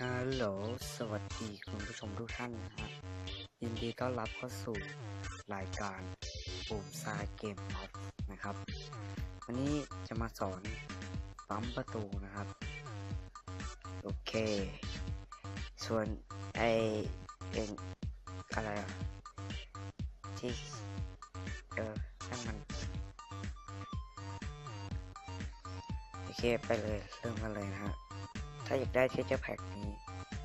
ฮัลโหล สวัสดีคุณผู้ชมทุกท่านนะฮะยินดีต้อนรับเข้าสู่รายการปูมซายเกมออฟนะครับ วันนี้จะมาสอนปั๊มประตูนะครับ โอเค ส่วนไอเองอะไรอะที่เออช่างมัน โอเค ไปเลย เริ่มกันเลยนะฮะ ถ้าอยากได้เทเจอร์แพ็กนี้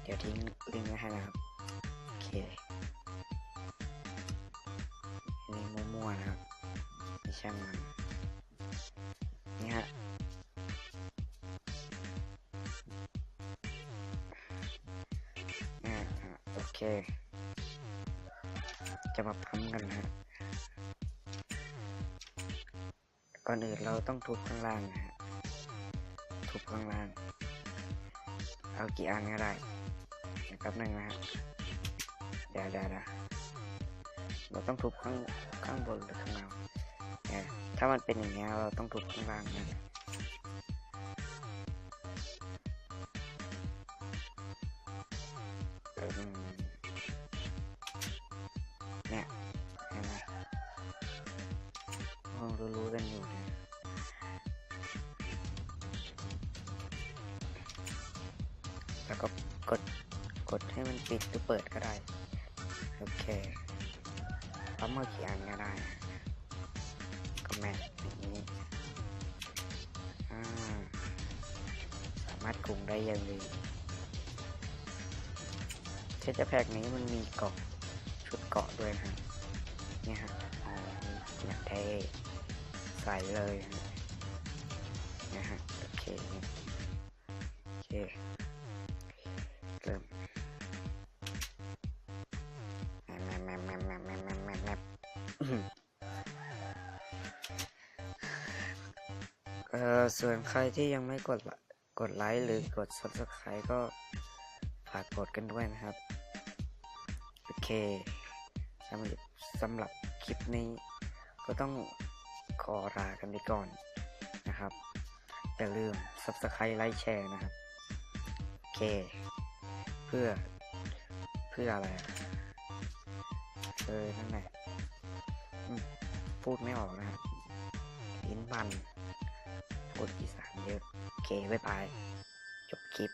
เดี๋ยวทิ้งลิงก์ไว้ให้นะครับ โอเคนี่มั่วๆนะครับไม่ช่างมันนี่ฮะอ่าอ่าโอเค จะมาพัมกันนะฮะก่อนอื่นเราต้องทุบข้างล่างนะฮะทุบข้างล่าง เอากี่อันก็ได้เดี๋ยวแป๊บนึงนะฮะเดี๋ยวเดี๋ยวเราต้องทุบข้างข้างบนหรือข้างล่างเนี่ยถ้ามันเป็นอย่างเงี้ยเราต้องทุบข้างล่างนะเนี่ยเห็นไหมคงรู้ๆกันอยู่เนี่ย แล้วก็กดกดให้มันปิดหรือเปิดก็ได้ โอเคปั๊มเมื่อกี่อันก็ได้ ก็แมทอย่างนี้สามารถกรุงได้อยังดีเทสแพ็กนี้มันมีเกาะชุดเกาะด้วยนะเนี่ยฮะอ๋ออย่างเท่ใส่เลยฮะฮะโอเคโอเค เอ่อส่วนใครที่ยังไม่กดกดไลค์หรือกด subscribe ก็ฝากกดกันด้วยนะครับ โอเคสำหรับสำหรับคลิปนี้ ก็ต้องขอลากันไปก่อนนะครับอย่าลืม subscribe ไลค์แชร์นะครับ โอเค เพื่อ เพื่ออะไรเออนั่นแหละพูดไม่ออกนะครับลิ้นพัน พูดอีสานเยอะ โอเค บ๊ายบาย จบคลิป